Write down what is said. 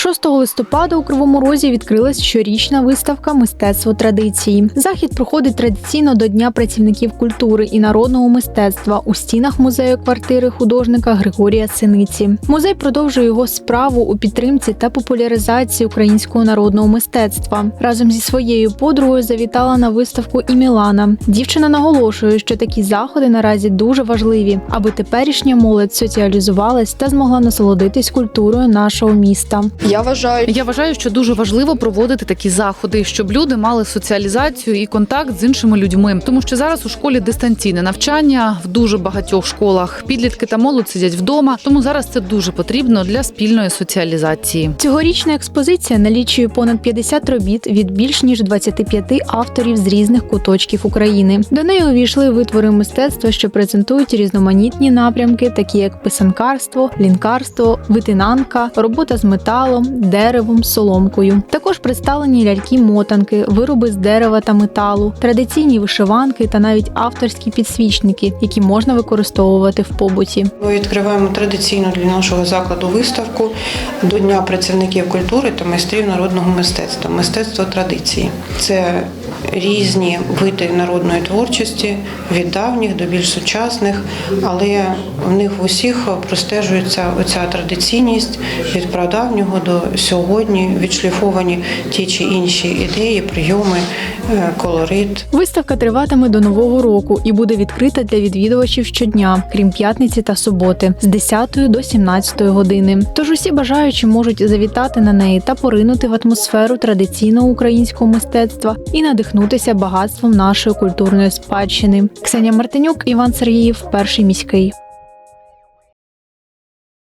6 листопада у Кривому Розі відкрилась щорічна виставка Мистецтво традиції. Захід проходить традиційно до Дня працівників культури і народного мистецтва у стінах музею квартири художника Григорія Синиці. Музей продовжує його справу у підтримці та популяризації українського народного мистецтва. Разом зі своєю подругою завітала на виставку і Мілана. Дівчина наголошує, що такі заходи наразі дуже важливі, аби теперішня молодь соціалізувалась та змогла насолодитись культурою нашого міста. Я вважаю, Я вважаю, що дуже важливо проводити такі заходи, щоб люди мали соціалізацію і контакт з іншими людьми, тому що зараз у школі дистанційне навчання в дуже багатьох школах. Підлітки та молодь сидять вдома, тому зараз це дуже потрібно для спільної соціалізації. Цьогорічна експозиція налічує понад 50 робіт від більш ніж 25 авторів з різних куточків України. До неї увійшли витвори мистецтва, що презентують різноманітні напрямки, такі як писанкарство, лінкарство, витинанка, робота з металом, деревом, соломкою. Також представлені ляльки-мотанки, вироби з дерева та металу, традиційні вишиванки та навіть авторські підсвічники, які можна використовувати в побуті. Ми відкриваємо традиційно для нашого закладу виставку до Дня працівників культури та майстрів народного мистецтва. Мистецтво традиції. Це різні види народної творчості від давніх до більш сучасних, але в них в усіх простежується оця традиційність від прадавнього до сьогодні, відшліфовані ті чи інші ідеї, прийоми, е, колорит. Виставка триватиме до нового року і буде відкрита для відвідувачів щодня, крім п'ятниці та суботи, з 10 до 17 години. Тож усі бажаючі можуть завітати на неї та поринути в атмосферу традиційного українського мистецтва і надихнутися багатством нашої культурної спадщини. Ксенія Мартинюк, Іван Сергіїв, перший міський.